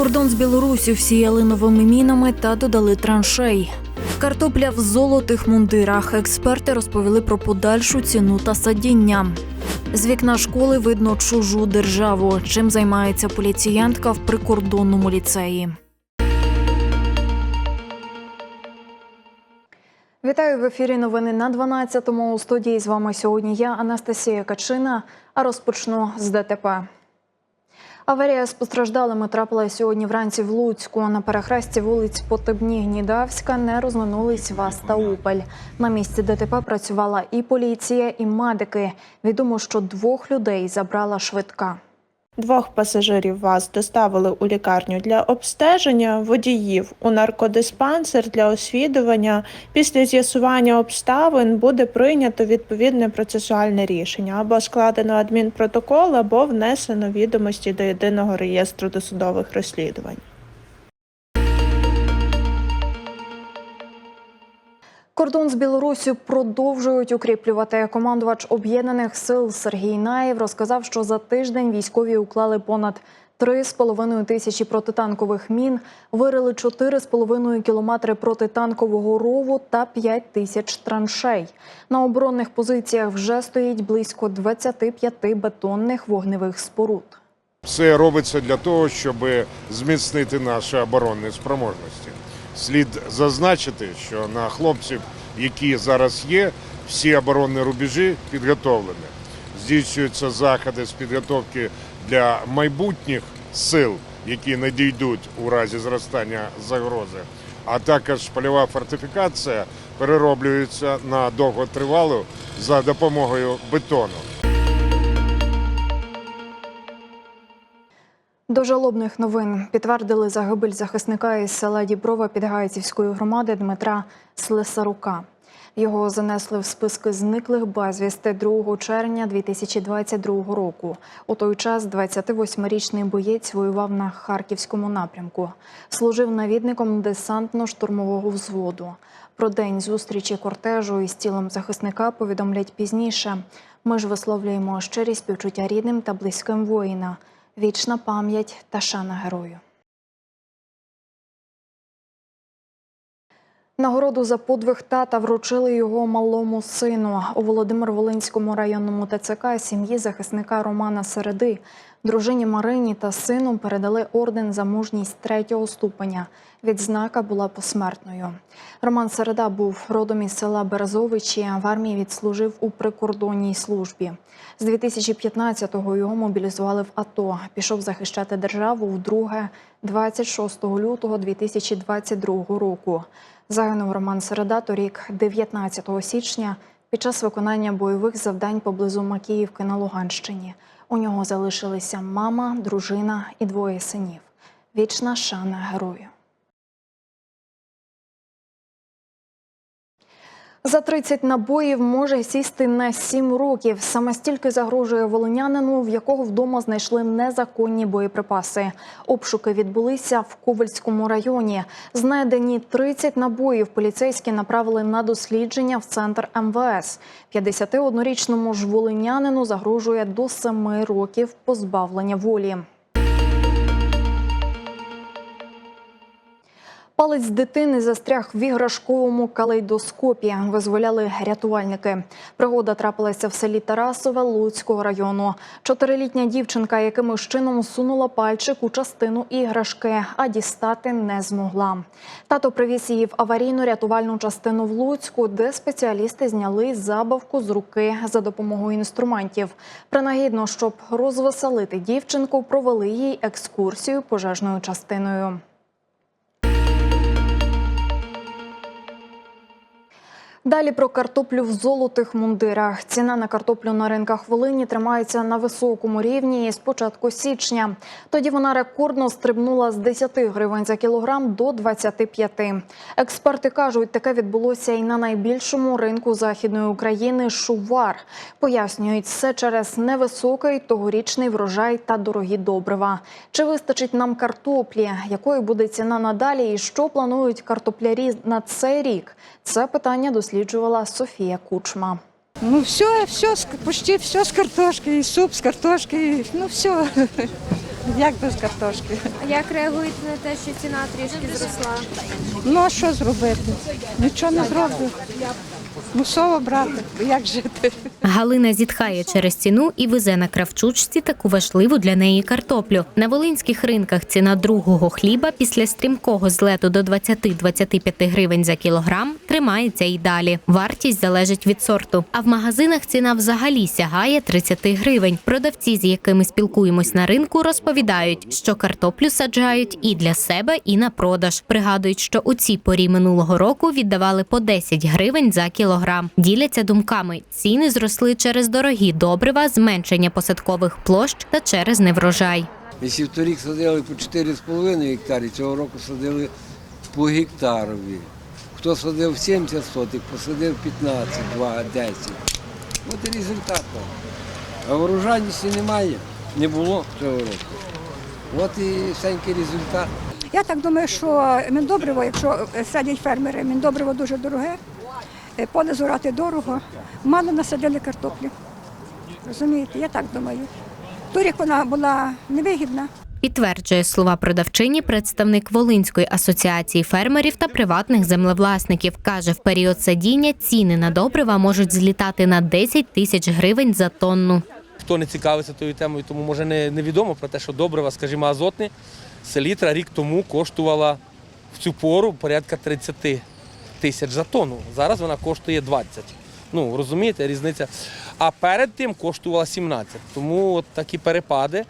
Кордон з Білорусі всіяли новими мінами та додали траншей. Картопля в золотих мундирах. Експерти розповіли про подальшу ціну та садіння. З вікна школи видно чужу державу. Чим займається поліціянтка в прикордонному ліцеї. Вітаю в ефірі. Новини на 12-му. У студії з вами сьогодні я, Анастасія Качина. А розпочну з ДТП. Аварія з постраждалими трапилася сьогодні вранці в Луцьку. На перехресті вулиць Потебні Гнідавська не розминулись ВАЗ та Упель. На місці ДТП працювала і поліція, і медики. Відомо, що двох людей забрала швидка. Двох пасажирів ВАЗ доставили у лікарню для обстеження, водіїв у наркодиспансер для освідування. Після з'ясування обставин буде прийнято відповідне процесуальне рішення або складено адмінпротокол, або внесено відомості до єдиного реєстру досудових розслідувань. Кордон з Білоруссю продовжують укріплювати. Командувач об'єднаних сил Сергій Наєв розказав, що за тиждень військові уклали понад 3,5 тисячі протитанкових мін, вирили 4,5 кілометри протитанкового рову та 5 тисяч траншей. На оборонних позиціях вже стоїть близько 25 бетонних вогневих споруд. Все робиться для того, щоб зміцнити наші оборонні спроможності. Слід зазначити, що на хлопців, які зараз є, всі оборонні рубежі підготовлені. Здійснюються заходи з підготовки для майбутніх сил, які надійдуть у разі зростання загрози. А також польова фортифікація перероблюється на довготривалу за допомогою бетону. До жалобних новин підтвердили загибель захисника із села Діброва Підгайцівської громади Дмитра Слесарука. Його занесли в списки зниклих безвісти 2 червня 2022 року. У той час 28-річний боєць воював на харківському напрямку. Служив навідником десантно-штурмового взводу. Про день зустрічі кортежу із тілом захисника повідомлять пізніше. Ми ж висловлюємо щирі співчуття рідним та близьким воїна. Вічна пам'ять та шана герою. Нагороду за подвиг тата вручили його малому сину у Володимир-Волинському районному ТЦК сім'ї захисника Романа Середи. Дружині Марині та сину передали орден за мужність третього ступеня. Відзнака була посмертною. Роман Середа був родом із села Березовичі. В армії відслужив у прикордонній службі. З 2015-го його мобілізували в АТО. Пішов захищати державу вдруге 26 лютого 2022 року. Загинув Роман Середа торік, 19 січня, під час виконання бойових завдань поблизу Макіївки на Луганщині. У нього залишилися мама, дружина і двоє синів. Вічна шана герою. За 30 набоїв може сісти на 7 років. Саме стільки загрожує волинянину, в якого вдома знайшли незаконні боєприпаси. Обшуки відбулися в Ковальському районі. Знайдені 30 набоїв поліцейські направили на дослідження в центр МВС. 51-річному ж волинянину загрожує до 7 років позбавлення волі. Палець дитини застряг в іграшковому калейдоскопі. Визволяли рятувальники. Пригода трапилася в селі Тарасове Луцького району. Чотирилітня дівчинка якимось чином сунула пальчик у частину іграшки, а дістати не змогла. Тато привіз її в аварійну рятувальну частину в Луцьку, де спеціалісти зняли забавку з руки за допомогою інструментів. Принагідно, щоб розвеселити дівчинку, провели їй екскурсію пожежною частиною. Далі про картоплю в золотих мундирах. Ціна на картоплю на ринках Волині тримається на високому рівні з початку січня. Тоді вона рекордно стрибнула з 10 гривень за кілограм до 25. Експерти кажуть, таке відбулося і на найбільшому ринку західної України Шувар. Пояснюють, все через невисокий тогорічний врожай та дорогі добрива. Чи вистачить нам картоплі? Якою буде ціна надалі? І що планують картоплярі на цей рік? Це питання досліджувала Софія Кучма. Ну все, все, почти все з картошки, і суп з картошки, і, ну все. Як без картошки? Як реагуєте на те, що ціна трішки зросла? Ну а що зробити? Нічого не зроблю. Мусово брати, як жити. Галина зітхає через ціну і везе на кравчучці таку важливу для неї картоплю. На волинських ринках ціна другого хліба після стрімкого злету до 20-25 гривень за кілограм тримається і далі. Вартість залежить від сорту. А в магазинах ціна взагалі сягає 30 гривень. Продавці, з якими спілкуємось на ринку, розповідають, що картоплю саджають і для себе, і на продаж. Пригадують, що у цій порі минулого року віддавали по 10 гривень за кілограм. Діляться думками. Ціни зросли через дорогі добрива, зменшення посадкових площ та через неврожай. Якщо торік садили по 4,5 гектарі, цього року садили по гектарові. Хто садив 70 сотих, посадив 15, 2, 10. От і результат. там. А урожайності немає, не було цього року. От і всенький результат. Я так думаю, що міндобриво, якщо садять фермери, міндобриво дуже дороге, е, поле зорати дорого, мало насадили картоплю. Розумієте, я так думаю. Торік вона була невигідна. Підтверджує слова продавчині представник Волинської асоціації фермерів та приватних землевласників. Каже, в період садіння ціни на добрива можуть злітати на 10 тисяч гривень за тонну. Хто не цікавиться тою темою, тому може не, невідомо про те, що добрива, скажімо, азотне, селітра рік тому коштувала в цю пору порядка 30 тисяч за тонну. Зараз вона коштує 20. Ну, розумієте, різниця. А перед тим коштувала 17. Тому от такі перепади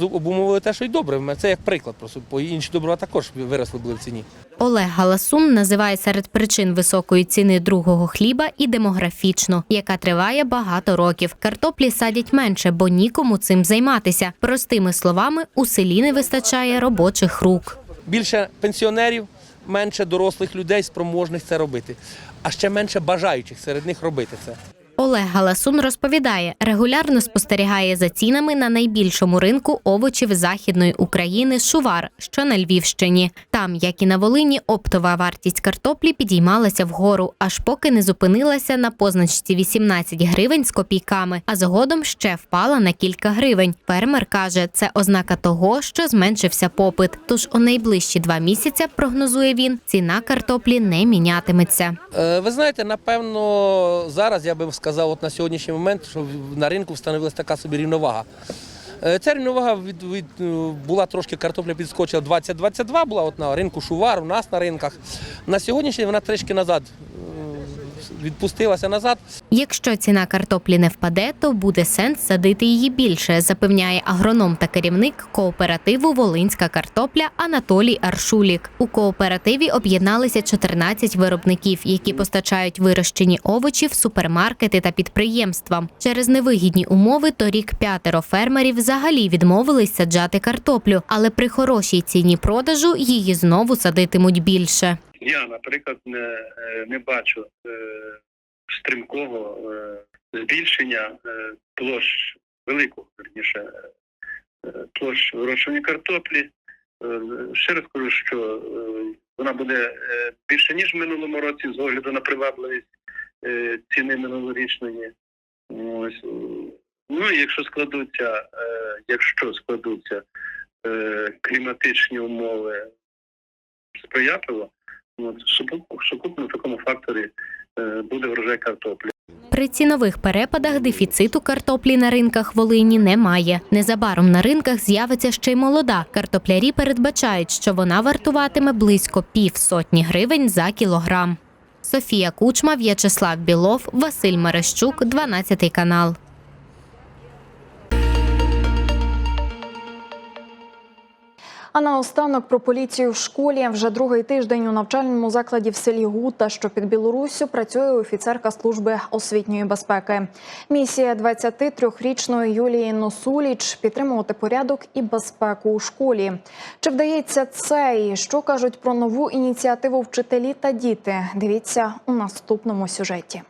обумовили те, що й добре. Це як приклад, просто бо інші добрива також виросли були в ціні. Олег Галасун називає серед причин високої ціни другого хліба і демографічну, яка триває багато років. Картоплі садять менше, бо нікому цим займатися. Простими словами, у селі не вистачає робочих рук. більше пенсіонерів, менше дорослих людей, спроможних це робити, а ще менше бажаючих серед них робити це. Олег Галасун розповідає, регулярно спостерігає за цінами на найбільшому ринку овочів Західної України Шувар, що на Львівщині. Там, як і на Волині, оптова вартість картоплі підіймалася вгору, аж поки не зупинилася на позначці 18 гривень з копійками, а згодом ще впала на кілька гривень. Фермер каже, це ознака того, що зменшився попит. Тож у найближчі два місяця, прогнозує він, ціна картоплі не мінятиметься. Е, Ви знаєте, напевно, зараз я би сказав, от на сьогоднішній момент, що на ринку встановилася така собі рівновага. Е, Ця рівновага від, від, е, була трошки картопля підскочила 20-22, була от на ринку Шувар, у нас на ринках. На сьогоднішній вона трішки назад е, відпустилася назад. Якщо ціна картоплі не впаде, то буде сенс садити її більше, запевняє агроном та керівник кооперативу Волинська картопля Анатолій Аршулік. У кооперативі об'єдналися 14 виробників, які постачають вирощені овочі в супермаркети та підприємства. Через невигідні умови торік п'ятеро фермерів взагалі відмовились саджати картоплю, але при хорошій ціні продажу її знову садитимуть більше. Я, наприклад, не, е, не бачу е, стрімкого е, збільшення площ великого верніше площ вирощування картоплі. Ще раз кажу, що вона буде більше ніж в минулому році з огляду на привабливість ціни минулорічної. Ось. Ну і якщо складуться, якщо складуться кліматичні умови сприятливо, в сукупному такому факторі е, буде врожай картоплі. При цінових перепадах дефіциту картоплі на ринках Волині немає. Незабаром на ринках з'явиться ще й молода. Картоплярі передбачають, що вона вартуватиме близько півсотні гривень за кілограм. Софія Кучма, В'ячеслав Білов, Василь Мерещук, 12 канал. А наостанок про поліцію в школі вже другий тиждень у навчальному закладі в селі Гута, що під Білоруссю, працює офіцерка служби освітньої безпеки. Місія 23-річної Юлії Носуліч підтримувати порядок і безпеку у школі. Чи вдається це і що кажуть про нову ініціативу вчителі та діти? Дивіться у наступному сюжеті.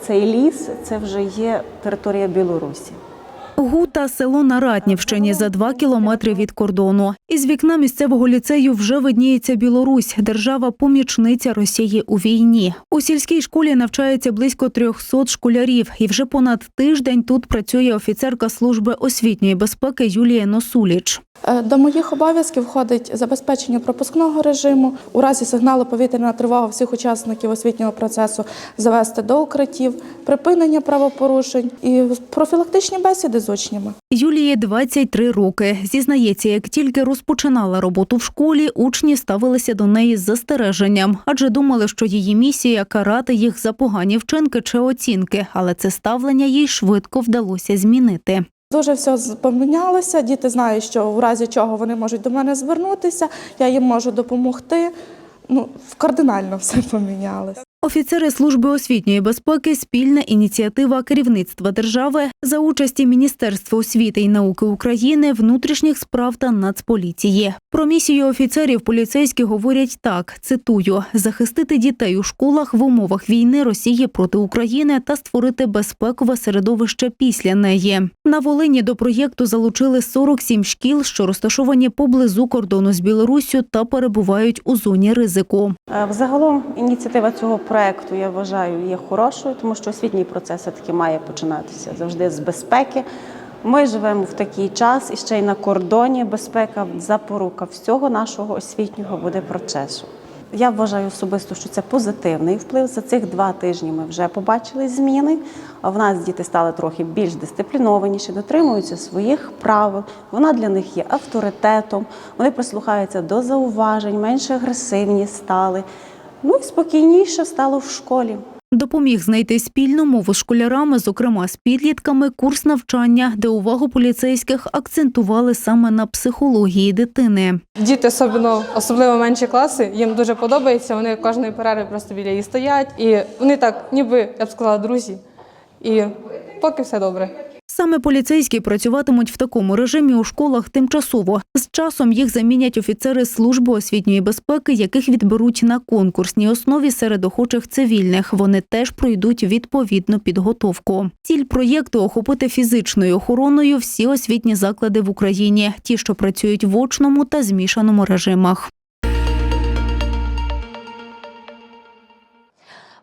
Цей ліс це вже є територія Білорусі. Гута село на Ратнівщині за два кілометри від кордону. Із вікна місцевого ліцею вже видніється Білорусь, держава-помічниця Росії у війні. У сільській школі навчається близько 300 школярів, і вже понад тиждень тут працює офіцерка служби освітньої безпеки Юлія Носуліч. Е, До моїх обов'язків входить забезпечення пропускного режиму, у разі сигналу повітряна тривога всіх учасників освітнього процесу завести до укриттів, припинення правопорушень і профілактичні бесіди з учнями. Юлії 23 роки. Зізнається, як тільки розпочинала роботу в школі, учні ставилися до неї з застереженням, адже думали, що її місія карати їх за погані вчинки чи оцінки, але це ставлення їй швидко вдалося змінити. Дуже все помінялося. Діти знають, що в разі чого вони можуть до мене звернутися, я їм можу допомогти. Ну, кардинально все помінялося. Офіцери служби освітньої безпеки спільна ініціатива керівництва держави за участі Міністерства освіти і науки України, внутрішніх справ та Нацполіції. Про місію офіцерів поліцейські говорять так: цитую: захистити дітей у школах в умовах війни Росії проти України та створити безпекове середовище після неї. На Волині до проєкту залучили 47 шкіл, що розташовані поблизу кордону з Білоруссю та перебувають у зоні ризику. Е, Взагалом ініціатива цього проекту я вважаю є хорошою, тому що освітній процес все-таки має починатися завжди з безпеки. Ми живемо в такий час і ще й на кордоні безпека запорука всього нашого освітнього буде процесу. Я вважаю особисто, що це позитивний вплив. За цих два тижні ми вже побачили зміни. А в нас діти стали трохи більш дисциплінованіші, дотримуються своїх правил. Вона для них є авторитетом. Вони прислухаються до зауважень, менш агресивні стали. Ну і спокійніше стало в школі. Допоміг знайти спільну мову з школярами, зокрема з підлітками, курс навчання, де увагу поліцейських акцентували саме на психології дитини. Діти, особливо, особливо менші класи, їм дуже подобається. Вони кожної перерви просто біля її стоять, і вони так, ніби я б сказала, друзі. І поки все добре. Саме поліцейські працюватимуть в такому режимі у школах тимчасово. З часом їх замінять офіцери служби освітньої безпеки, яких відберуть на конкурсній основі серед охочих цивільних. Вони теж пройдуть відповідну підготовку. Ціль проєкту охопити фізичною охороною всі освітні заклади в Україні, ті, що працюють в очному та змішаному режимах.